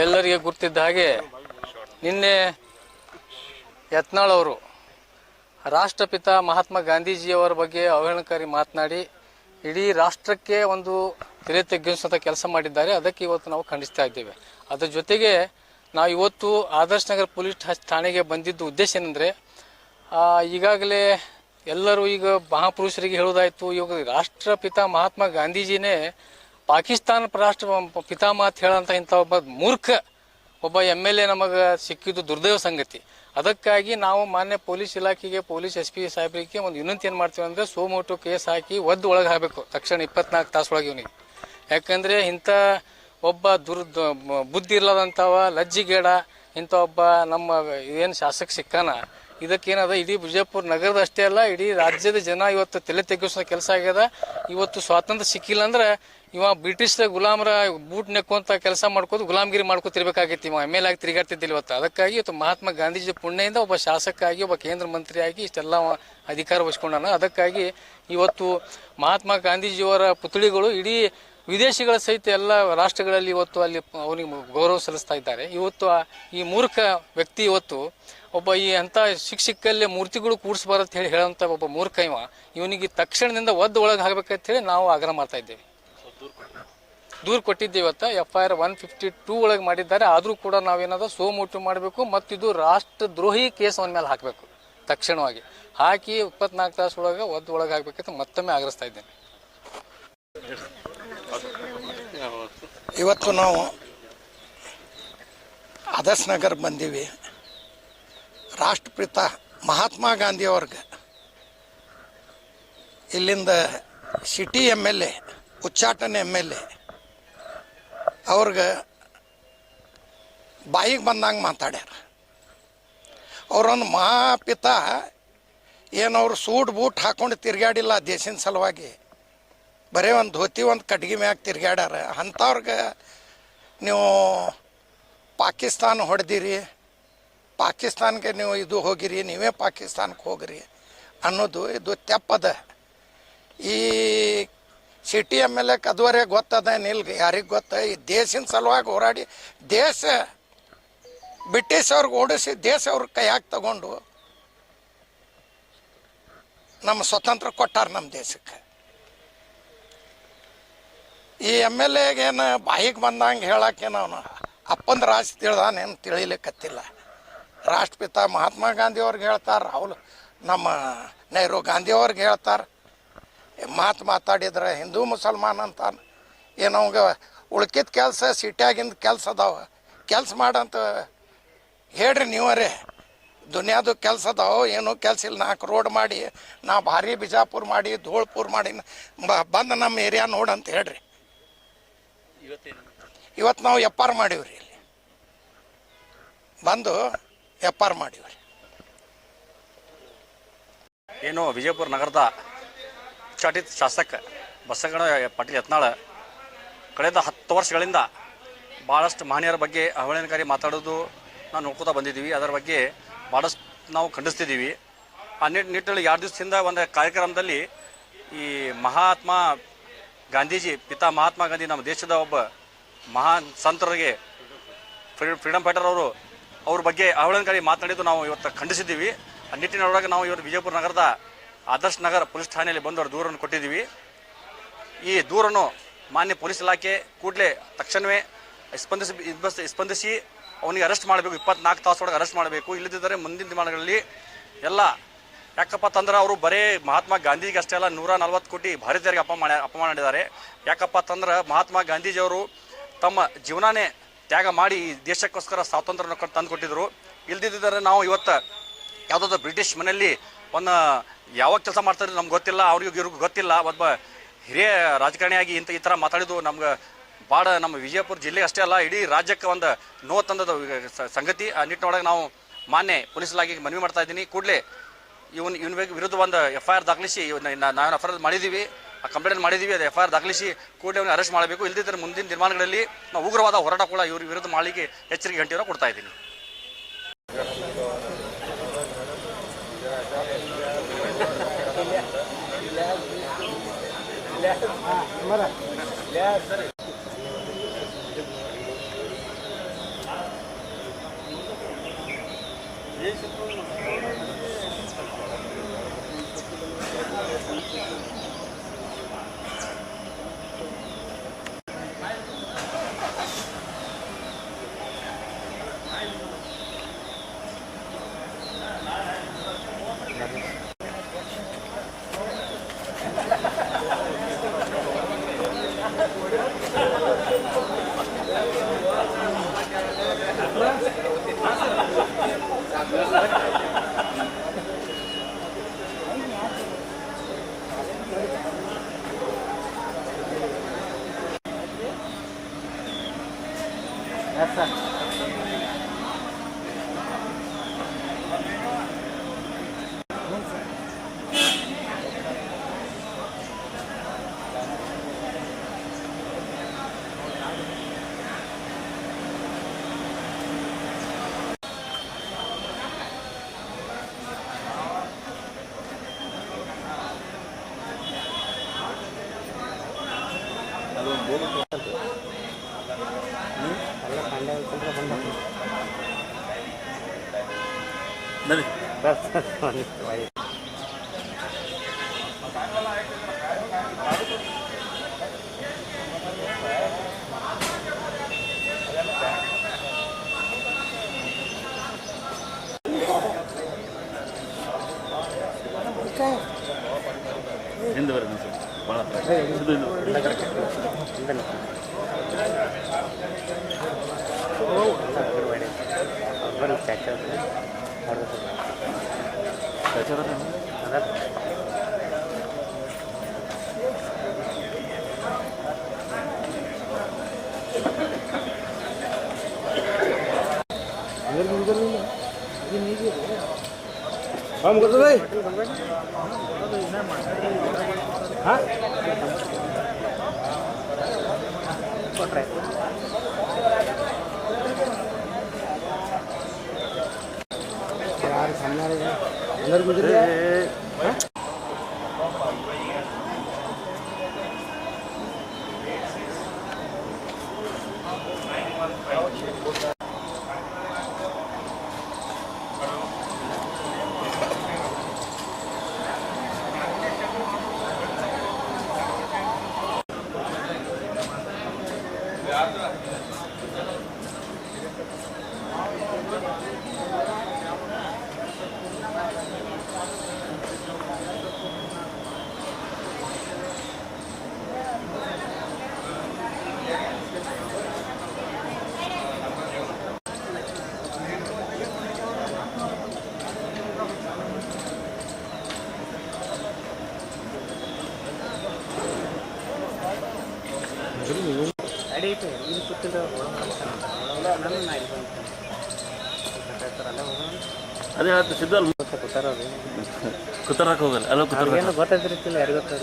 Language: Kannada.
ಎಲ್ಲರಿಗೆ ಗುರ್ತಿದ್ದ ಹಾಗೆ ನಿನ್ನೆ ಯತ್ನಾಳ್ ಅವರು ರಾಷ್ಟ್ರಪಿತ ಮಹಾತ್ಮ ಗಾಂಧೀಜಿಯವರ ಬಗ್ಗೆ ಅವಹೇಳನಕಾರಿ ಮಾತನಾಡಿ, ಇಡೀ ರಾಷ್ಟ್ರಕ್ಕೆ ಒಂದು ತೆರೆ ತೆಗ್ಗಿಸುವಂಥ ಕೆಲಸ ಮಾಡಿದ್ದಾರೆ. ಅದಕ್ಕೆ ಇವತ್ತು ನಾವು ಖಂಡಿಸ್ತಾ ಇದ್ದೇವೆ. ಅದರ ಜೊತೆಗೆ ನಾವು ಇವತ್ತು ಆದರ್ಶ್ ನಗರ ಪೊಲೀಸ್ ಠಾಣೆಗೆ ಬಂದಿದ್ದು ಉದ್ದೇಶ ಏನಂದರೆ ಈಗಾಗಲೇ ಎಲ್ಲರೂ ಈಗ ಮಹಾಪುರುಷರಿಗೆ ಹೇಳೋದಾಯಿತು ಇವಾಗ ರಾಷ್ಟ್ರಪಿತ ಮಹಾತ್ಮ ಗಾಂಧೀಜಿನೇ ಪಾಕಿಸ್ತಾನ ರಾಷ್ಟ್ರ ಪಿತಾಮಾತ್ ಹೇಳಂತ ಇಂಥ ಒಬ್ಬ ಮೂರ್ಖ, ಒಬ್ಬ ಎಂ ಎಲ್ ಎ ನಮಗೆ ಸಿಕ್ಕಿದ್ದು ದುರ್ದೈವ ಸಂಗತಿ. ಅದಕ್ಕಾಗಿ ನಾವು ಮಾನ್ಯ ಪೊಲೀಸ್ ಇಲಾಖೆಗೆ, ಪೊಲೀಸ್ ಎಸ್ ಪಿ ಸಾಹೇಬರಿಗೆ ಒಂದು ವಿನಂತಿ ಏನು ಮಾಡ್ತೀವಿ ಅಂದರೆ ಸೋಮೋಟು ಕೇಸ್ ಹಾಕಿ ಒದ್ದು ಒಳಗೆ ಹಾಕಬೇಕು, ತಕ್ಷಣ ಇಪ್ಪತ್ನಾಲ್ಕು ತಾಸೊಳಗೆ ಇವನಿಗೆ. ಯಾಕಂದರೆ ಇಂಥ ಒಬ್ಬ ದುರ್ ಬುದ್ಧಿ ಇಲ್ಲದಂಥವ ಲಜ್ಜಿಗೇಡ ಇಂಥ ಒಬ್ಬ ನಮ್ಮ ಏನು ಶಾಸಕ ಸಿಕ್ಕಾನ ಇದಕ್ಕೇನದ, ಇಡೀ ವಿಜಯಪುರ ನಗರದ ಅಷ್ಟೇ ಅಲ್ಲ, ಇಡೀ ರಾಜ್ಯದ ಜನ ಇವತ್ತು ತಲೆ ತೆಗ್ಗಿಸೋ ಕೆಲಸ ಆಗ್ಯದ. ಇವತ್ತು ಸ್ವಾತಂತ್ರ್ಯ ಸಿಕ್ಕಿಲ್ಲ ಅಂದ್ರೆ ಇವ ಬ್ರಿಟಿಷ್ ಗುಲಾಮರ ಬೂಟ್ ನೆಕ್ಕುವಂತ ಕೆಲಸ ಮಾಡ್ಕೋದು ಗುಲಾಮಗಿರಿ ಮಾಡ್ಕೊತಿರ್ಬೇಕಾಗಿತ್ತು ಇವ. ಎಂ ಎಲ್ ಆಗಿ ತಿರುಗಾಡ್ತಿದ್ದಿಲ್ಲ ಇವತ್ತು. ಅದಕ್ಕಾಗಿ ಇವತ್ತು ಮಹಾತ್ಮ ಗಾಂಧೀಜಿ ಪುಣ್ಯದಿಂದ ಒಬ್ಬ ಶಾಸಕ ಒಬ್ಬ ಕೇಂದ್ರ ಮಂತ್ರಿಯಾಗಿ ಇಷ್ಟೆಲ್ಲ ಅಧಿಕಾರ ವಹಿಸ್ಕೊಂಡಾನ. ಅದಕ್ಕಾಗಿ ಇವತ್ತು ಮಹಾತ್ಮ ಗಾಂಧೀಜಿಯವರ ಪುತ್ಳಿಗಳು ಇಡೀ ವಿದೇಶಿಗಳ ಸಹಿತ ಎಲ್ಲ ರಾಷ್ಟ್ರಗಳಲ್ಲಿ ಇವತ್ತು ಅಲ್ಲಿ ಅವನಿಗೆ ಗೌರವ ಸಲ್ಲಿಸ್ತಾ ಇದ್ದಾರೆ. ಇವತ್ತು ಈ ಮೂರ್ಖ ವ್ಯಕ್ತಿ ಇವತ್ತು ಒಬ್ಬ ಈ ಅಂತ ಶಿಕ್ಷಕಲ್ಲೇ ಮೂರ್ತಿಗಳು ಕೂಡಿಸ್ಬಾರದು ಹೇಳಿ ಹೇಳೋಂಥ ಒಬ್ಬ ಮೂರ್ಖ ಇವ. ಇವನಿಗೆ ತಕ್ಷಣದಿಂದ ಒದ್ದು ಒಳಗೆ ಹಾಕಬೇಕಂತ ಹೇಳಿ ನಾವು ಆಗ್ರಹ ಮಾಡ್ತಾ ಇದ್ದೇವೆ. ದೂರು ಕೊಟ್ಟಿದ್ದೇವೆ ಇವತ್ತು. F I R one fifty two ಒಳಗೆ ಮಾಡಿದ್ದಾರೆ. ಆದರೂ ಕೂಡ ನಾವೇನದ ಸೋಮುಟ್ಟು ಮಾಡಬೇಕು ಮತ್ತು ಇದು ರಾಷ್ಟ್ರದ್ರೋಹಿ ಕೇಸ್ ಅವನ ಮೇಲೆ ಹಾಕಬೇಕು. ತಕ್ಷಣವಾಗಿ. ಹಾಕಿ ಇಪ್ಪತ್ನಾಲ್ಕು ತಾಸು ಒಳಗೆ ಒದ್ದು ಒಳಗೆ ಹಾಕಬೇಕಂತ ಮತ್ತೊಮ್ಮೆ ಆಗ್ರಹಿಸ್ತಾ ಇದ್ದೇನೆ. ಇವತ್ತು ನಾವು ಆದರ್ಶ ನಗರ್ ಬಂದೀವಿ. ರಾಷ್ಟ್ರಪಿತ ಮಹಾತ್ಮ ಗಾಂಧಿಯವ್ರಿಗೆ ಇಲ್ಲಿಂದ ಸಿಟಿ ಎಂ ಎಲ್ ಎ, ಉಚ್ಚಾಟನೆ ಎಂ ಎಲ್ ಎ, ಅವ್ರಿಗೆ ಬಾಯಿಗೆ ಬಂದಂಗೆ ಮಾತಾಡ್ಯಾರ. ಅವರೊಂದು ಮಹಾಪಿತ ಏನವ್ರು ಸೂಟ್ ಬೂಟ್ ಹಾಕೊಂಡು ತಿರುಗಾಡಿಲ್ಲ ದೇಶದ ಸಲುವಾಗಿ. ಬರೀ ಒಂದು ಧೋತಿ ಒಂದು ಕಟ್ಗೆ ಮ್ಯಾಗ ತಿರ್ಗ್ಯಾಡ್ಯಾರ. ಅಂಥವ್ರಿಗೆ ನೀವು ಪಾಕಿಸ್ತಾನ ಹೊಡೆದಿರಿ, ಪಾಕಿಸ್ತಾನ್ಗೆ ನೀವು ಇದು ಹೋಗಿರಿ, ನೀವೇ ಪಾಕಿಸ್ತಾನಕ್ಕೆ ಹೋಗಿರಿ ಅನ್ನೋದು ಇದು ತೆಪ್ಪದ. ಈ ಸಿಟಿ ಎಂ ಎಲ್ ಎಕ್ ಅದುವರೆಗೆ ಗೊತ್ತದ ನಿಲ್ಗೆ ಯಾರಿಗೆ ಗೊತ್ತ? ಈ ದೇಶಿನ ಸಲುವಾಗಿ ಹೋರಾಡಿ ದೇಶ ಬ್ರಿಟಿಷ್ ಅವ್ರಿಗೆ ಓಡಿಸಿ ದೇಶ ಅವ್ರ ಕೈಯಾಗಿ ತಗೊಂಡು ನಮ್ಮ ಸ್ವತಂತ್ರ ಕೊಟ್ಟಾರ ನಮ್ಮ ದೇಶಕ್ಕೆ. ಈ ಎಂ ಎಲ್ ಎಗೇನು ಬಾಯಿಗೆ ಬಂದಂಗೆ ಹೇಳಕ್ಕೇನು ಅವನು? ಅಪ್ಪಂದು ರಾಶಿ ತಿಳಿದಾನೇನು ತಿಳಿಲಿಕ್ಕತ್ತಿಲ್ಲ. ರಾಷ್ಟ್ರಪಿತ ಮಹಾತ್ಮ ಗಾಂಧಿ ಅವ್ರಿಗೆ ಹೇಳ್ತಾರೆ, ರಾಹುಲ್, ನಮ್ಮ ನೆಹರು ಗಾಂಧಿ ಅವ್ರಿಗೆ ಹೇಳ್ತಾರೆ ಮಾತು ಮಾತಾಡಿದ್ರೆ ಹಿಂದೂ ಮುಸಲ್ಮಾನ್ ಅಂತಾನೆ. ಏನು ಅವಂಗೆ ಉಳ್ಕಿದ ಕೆಲಸ ಸಿಟಿಯಾಗಿಂದ ಕೆಲಸ ಅದಾವ. ಕೆಲಸ ಮಾಡಂತ ಹೇಳ್ರಿ ನೀವರೇ. ದುನಿಯಾದು ಕೆಲಸ ಅದಾವ, ಏನೂ ಕೆಲಸ ಇಲ್ಲ. ನಾಲ್ಕು ರೋಡ್ ಮಾಡಿ, ನಾ ಭಾರಿ ಬಿಜಾಪುರ ಮಾಡಿ, ಧೂಳ್ಪುರ್ ಮಾಡಿ ಬಂದು ನಮ್ಮ ಏರಿಯಾ ನೋಡಂತ ಹೇಳ್ರಿ. ಇವತ್ತು ನಾವು ಎಫ್ ಆರ್ ಮಾಡೀವ್ರಿ ಇಲ್ಲಿ. ಬಂದು ಎಫ್ ಆರ್ ಮಾಡೀವ್ರಿ. ಏನು ವಿಜಯಪುರ ನಗರದ ಉಚ್ಚಾಟಿತ ಶಾಸಕ ಬಸಗಣ ಪಾಟೀಲ್ ಯತ್ನಾಳ ಕಳೆದ ಹತ್ತು ವರ್ಷಗಳಿಂದ ಭಾಳಷ್ಟು ಮಹನೀಯರ ಬಗ್ಗೆ ಅವಹೇಳನಕಾರಿ ಮಾತಾಡೋದು ನಾವು ನೋಡ್ಕೋತಾ ಬಂದಿದ್ದೀವಿ. ಅದರ ಬಗ್ಗೆ ಭಾಳಷ್ಟು ನಾವು ಖಂಡಿಸ್ತಿದ್ದೀವಿ. ಆ ನಿಟ್ ನಿಟ್ಟಿನಲ್ಲಿ ಎರಡು ದಿವಸದಿಂದ ಒಂದು ಕಾರ್ಯಕ್ರಮದಲ್ಲಿ ಈ ಮಹಾತ್ಮ ಗಾಂಧೀಜಿ, ಪಿತಾ ಮಹಾತ್ಮ ಗಾಂಧಿ ನಮ್ಮ ದೇಶದ ಒಬ್ಬ ಮಹಾನ್ ಸಂತರಿಗೆ ಫ್ರೀ ಫ್ರೀಡಮ್ ಫೈಟರ್ ಅವರು, ಅವ್ರ ಬಗ್ಗೆ ಆಹ್ವಾನಕಾರಿ ಮಾತನಾಡಿದ್ದು ನಾವು ಇವತ್ತು ಖಂಡಿಸಿದ್ದೀವಿ. ಆ ನಿಟ್ಟಿನೊಳಗೆ ನಾವು ಇವತ್ತು ವಿಜಯಪುರ ನಗರದ ಆದರ್ಶ್ ನಗರ ಪೊಲೀಸ್ ಠಾಣೆಯಲ್ಲಿ ಬಂದು ಅವ್ರ ದೂರನ್ನು ಕೊಟ್ಟಿದ್ದೀವಿ. ಈ ದೂರನ್ನು ಮಾನ್ಯ ಪೊಲೀಸ್ ಇಲಾಖೆ ಕೂಡಲೇ ತಕ್ಷಣವೇ ಸ್ಪಂದಿಸಿ ಸ್ಪಂದಿಸಿ ಅವನಿಗೆ ಅರೆಸ್ಟ್ ಮಾಡಬೇಕು. ಇಪ್ಪತ್ನಾಲ್ಕು ಒಳಗೆ ಅರೆಸ್ಟ್ ಮಾಡಬೇಕು. ಇಲ್ಲದಿದ್ದರೆ ಮುಂದಿನ ದಿನಗಳಲ್ಲಿ ಎಲ್ಲ ಯಾಕಪ್ಪ ತಂದ್ರೆ ಅವರು ಬರೇ ಮಹಾತ್ಮ ಗಾಂಧೀಜಿಗೆ ಅಷ್ಟೇ ಅಲ್ಲ, ನೂರ ನಲ್ವತ್ತು ಕೋಟಿ ಭಾರತೀಯರಿಗೆ ಅಪಮಾನ ಅಪಮಾನ ಮಾಡಿದ್ದಾರೆ. ಯಾಕಪ್ಪ ತಂದ್ರೆ ಮಹಾತ್ಮ ಗಾಂಧೀಜಿಯವರು ತಮ್ಮ ಜೀವನನೇ ತ್ಯಾಗ ಮಾಡಿ ಈ ದೇಶಕ್ಕೋಸ್ಕರ ಸ್ವಾತಂತ್ರ್ಯನ ಕೊಟ್ಟು ತಂದು ಕೊಟ್ಟಿದ್ರು ಇಲ್ದಿದ್ದರೆ ನಾವು ಇವತ್ತು ಯಾವುದಾದ್ರು ಬ್ರಿಟಿಷ್ ಮನೆಯಲ್ಲಿ ಒಂದು, ಯಾವಾಗ ಕೆಲಸ ಮಾಡ್ತಾರೆ ನಮ್ಗೆ ಗೊತ್ತಿಲ್ಲ, ಅವ್ರಿಗೂ ಇವ್ರಿಗೂ ಗೊತ್ತಿಲ್ಲ. ಒಬ್ಬ ಹಿರಿಯ ರಾಜಕಾರಣಿಯಾಗಿ ಇಂಥ ಈ ಥರ ಮಾತಾಡಿದ್ದು ನಮ್ಗೆ ಭಾಳ ನಮ್ಮ ವಿಜಯಪುರ ಜಿಲ್ಲೆ ಅಷ್ಟೇ ಅಲ್ಲ, ಇಡೀ ರಾಜ್ಯಕ್ಕೆ ಒಂದು ನೋವು ತಂದದ ಸಂಗತಿ. ಆ ನಿಟ್ಟಿನೊಳಗೆ ನಾವು ಮಾನ್ಯ ಪೊಲೀಸ್ ಇಲಾಖೆಗೆ ಮನವಿ ಮಾಡ್ತಾ ಇದ್ದೀನಿ. ಕೂಡಲೇ ಇವನ್ ಇವನ್ ವಿರುದ್ಧ ಒಂದು ಎಫ್ ಐ ಆರ್ ದಾಖಲಿಸಿ ನಾವೇನು ಅಫರ್ ಮಾಡಿದ್ದೀವಿ ಆ ಕಂಪ್ಲೇಂಟ್ ಮಾಡಿದೀವಿ, ಅದು ಎಫ್ ಐ ಆರ್ ದಾಖಲಿಸಿ ಕೂಡಲೇ ಅವನು ಅರೆಸ್ಟ್ ಮಾಡಬೇಕು. ಇಲ್ಲದಿದ್ದರೆ ಮುಂದಿನ ನಿರ್ಮಾಣಗಳಲ್ಲಿ ನಾವು ಉಗ್ರವಾದ ಹೋರಾಟ ಕೂಡ ಇವ್ರ ವಿರುದ್ಧ ಮಾಡಲಿಕ್ಕೆ ಎಚ್ಚರಿಕೆ ಗಂಟೆಯನ್ನು ಕೊಡ್ತಾ ಇದ್ದೀನಿ. Essa. નથી ಹಿಂದೆ ಬರೋದು ಸರ್ ಭಾಳ ಇದು ಬರುತ್ತೆ harus pacaran anak Kamu kau tuh Hah? ಬರ್ರಿ ನೀವು ಅದೇ ಹೇಳ್ತು ಸಿದ್ದು ಕುತ್ತಾರ ಕುತ್ತರಕ್ಕೆ ಹೋಗಲ್ಲ. ಅಲ್ಲ ಕುತ್ತಾರ ಗೊತ್ತಾಯ್ತಿರ್ತಿಲ್ಲ ಯಾರಿಗೊತ್ತಾರ